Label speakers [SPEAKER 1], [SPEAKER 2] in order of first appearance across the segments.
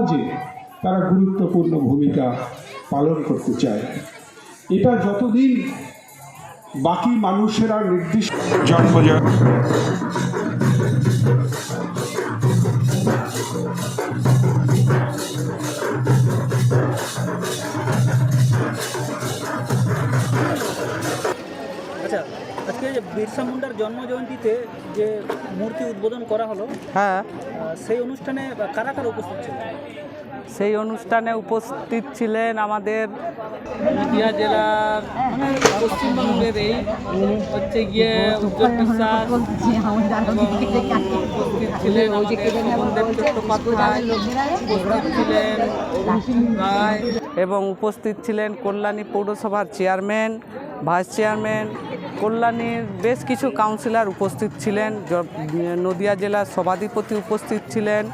[SPEAKER 1] সমাজে তারা গুরুত্বপূর্ণ ভূমিকা পালন করতে চায়। এটা যতদিন বাকি মানুষেরা নির্দিষ্ট জন্মজয়
[SPEAKER 2] আচ্ছা আজকে যে বিরসা মুন্ডার জন্ম জয়ন্তীতে যে মূর্তি উদ্বোধন করা হলো
[SPEAKER 3] হ্যাঁ।
[SPEAKER 2] সেই অনুষ্ঠানে কারা কারা উপস্থিত ছিল
[SPEAKER 3] সেই অনুষ্ঠানে উপস্থিত ছিলেন আমাদের নদিয়া জেলার মানে পশ্চিমবঙ্গের এই হচ্ছে গিয়ে উজ্জ্বল বিশ্বাস উপস্থিত ছিলেন আমাদের চট্টোপাধ্যায় উপস্থিত ছিলেন এবং উপস্থিত ছিলেন কল্যাণী পৌরসভার চেয়ারম্যান ভাইস চেয়ারম্যান কল্যাণীর বেশ কিছু কাউন্সিলর উপস্থিত ছিলেন নদিয়া জেলার সভাধিপতি উপস্থিত ছিলেন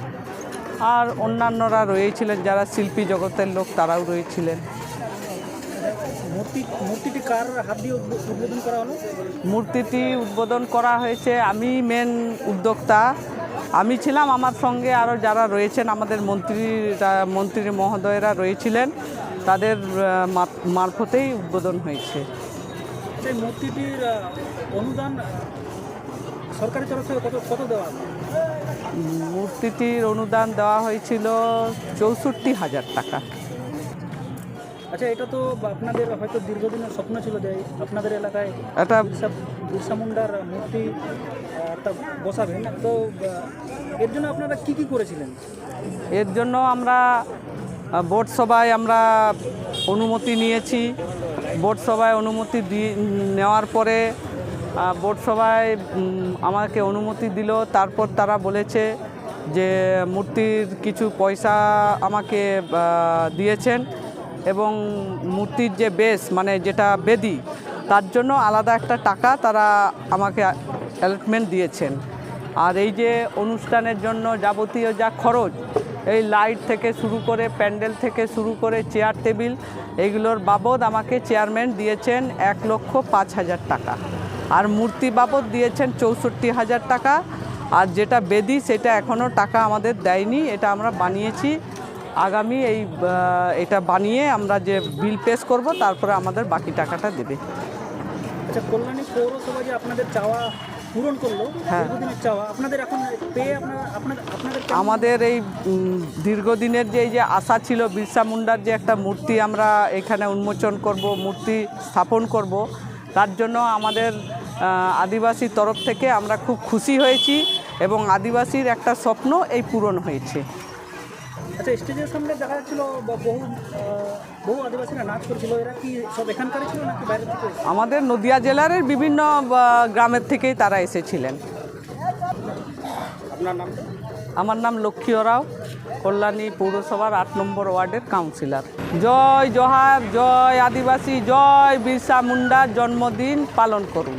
[SPEAKER 3] আর অন্যান্যরা রয়েছিলেন যারা শিল্পী জগতের লোক তারাও রয়েছিলেন।
[SPEAKER 2] মূর্তিটি কার হাত দিয়ে উদ্বোধন করা হলো?
[SPEAKER 3] মূর্তিটি উদ্বোধন করা হয়েছে আমি মেন উদ্যোক্তা। আমি ছিলাম আমার সঙ্গে আরও যারা রয়েছেন আমাদের মন্ত্রীরা মন্ত্রী মহোদয়রা রয়েছিলেন তাদের মারফতেই উদ্বোধন হয়েছে।
[SPEAKER 2] সেই মূর্তিটির অনুদান সরকারি তরফ থেকে কত কত দেওয়া
[SPEAKER 3] মূর্তিটির অনুদান দেওয়া হয়েছিল চৌষট্টি হাজার টাকা।
[SPEAKER 2] আচ্ছা এটা তো আপনাদের হয়তো দীর্ঘদিনের স্বপ্ন ছিল যে আপনাদের এলাকায়
[SPEAKER 3] একটা
[SPEAKER 2] বিরসা মুন্ডার মূর্তি বসাবেন। তো এর জন্য আপনারা কি কি করেছিলেন?
[SPEAKER 3] এর জন্য আমরা বোর্ড সভায় আমরা অনুমতি নিয়েছি। বোর্ড সভায় অনুমতি দিয়ে নেওয়ার পরে বোর্ড সভায় আমাকে অনুমতি দিল। তারপর তারা বলেছে যে, মূর্তির কিছু পয়সা আমাকে দিয়েছেন এবং মূর্তির যে বেস মানে যেটা বেদি, তার জন্য আলাদা একটা টাকা তারা আমাকে অ্যালটমেন্ট দিয়েছেন। আর এই যে অনুষ্ঠানের জন্য যাবতীয় যা খরচ এই লাইট থেকে শুরু করে প্যান্ডেল থেকে শুরু করে চেয়ার টেবিল এগুলোর বাবদ আমাকে চেয়ারম্যান দিয়েছেন এক লক্ষ পাঁচ হাজার টাকা। আর মূর্তি বাবদ দিয়েছেন চৌষট্টি হাজার টাকা। আর যেটা বেদি, সেটা এখনও টাকা আমাদের দেয়নি, এটা আমরা বানিয়েছি। আগামী এই এটা বানিয়ে আমরা যে বিল পেশ করব, তারপরে আমাদের বাকি টাকাটা দেবে।
[SPEAKER 2] আচ্ছা কল্যাণী পৌরসভা যে আপনাদের চাওয়া পূরণ করল
[SPEAKER 3] হ্যাঁ।
[SPEAKER 2] চাওয়া আপনাদের এখন পেয়ে আপনারা আপনাদের আপনাদের
[SPEAKER 3] আমাদের এই দীর্ঘদিনের যে এই যে আশা ছিল বিরসা মুন্ডার যে একটা মূর্তি আমরা এখানে উন্মোচন করব মূর্তি স্থাপন করব তার জন্য আমাদের আদিবাসী তরফ থেকে আমরা খুব খুশি হয়েছি এবং আদিবাসীর একটা স্বপ্ন এই পূরণ হয়েছে
[SPEAKER 2] আচ্ছা স্টেজের সামনে দেখা যাচ্ছিল বহু বহু আদিবাসীরা নাচ করছিল এরা কি সব এখানকারই ছিল নাকি বাইরে থেকে
[SPEAKER 3] আমাদের নদিয়া জেলার বিভিন্ন গ্রামের থেকেই তারা এসেছিলেন।
[SPEAKER 2] আপনার নাম?
[SPEAKER 3] আমার নাম লক্ষ্মী রাও কল্যাণী পৌরসভার আট নম্বর ওয়ার্ডের কাউন্সিলর। জয় জোহার জয় আদিবাসী জয় বিরসা মুন্ডার জন্মদিন পালন করুন।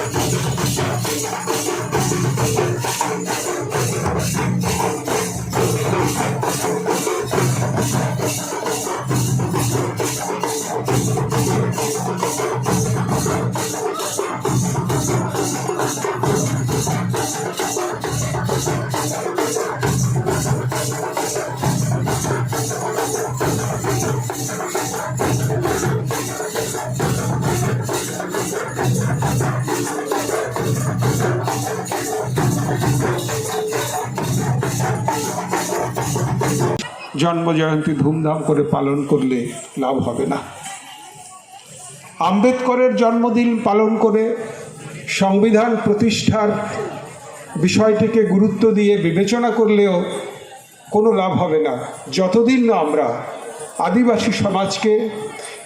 [SPEAKER 1] জন্মজয়ন্তী ধুমধাম করে পালন করলে লাভ হবে না। আম্বেদকরের জন্মদিন পালন করে সংবিধান প্রতিষ্ঠার বিষয়টিকে গুরুত্ব দিয়ে বিবেচনা করলেও কোনো লাভ হবে না। যতদিন না আমরা আদিবাসী সমাজকে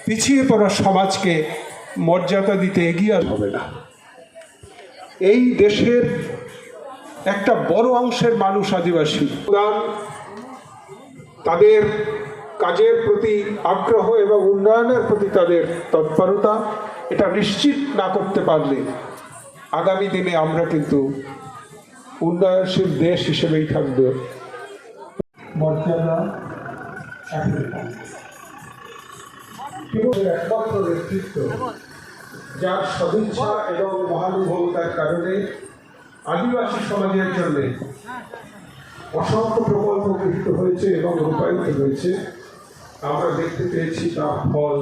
[SPEAKER 1] পিছিয়ে পড়া সমাজকে মর্যাদা দিতে এগিয়ে হবে না। এই দেশের একটা বড় অংশের মানুষ আদিবাসী। তাদের কাজের প্রতি আগ্রহ এবং উন্নয়নের প্রতি তাদের তৎপরতা, এটা নিশ্চিত না করতে পারলে আগামী দিনে আমরা কিন্তু উন্নয়নশীল দেশ হিসেবেই থাকব। মর্যাদা একমাত্র নেতৃত্ব, যার সদিচ্ছা এবং মহানুভবতার কারণে আদিবাসী সমাজের জন্য অসংখ্য প্রকল্প গৃহীত হয়েছে এবং রূপায়িত হয়েছে। আমরা দেখতে পেয়েছি তার ফল।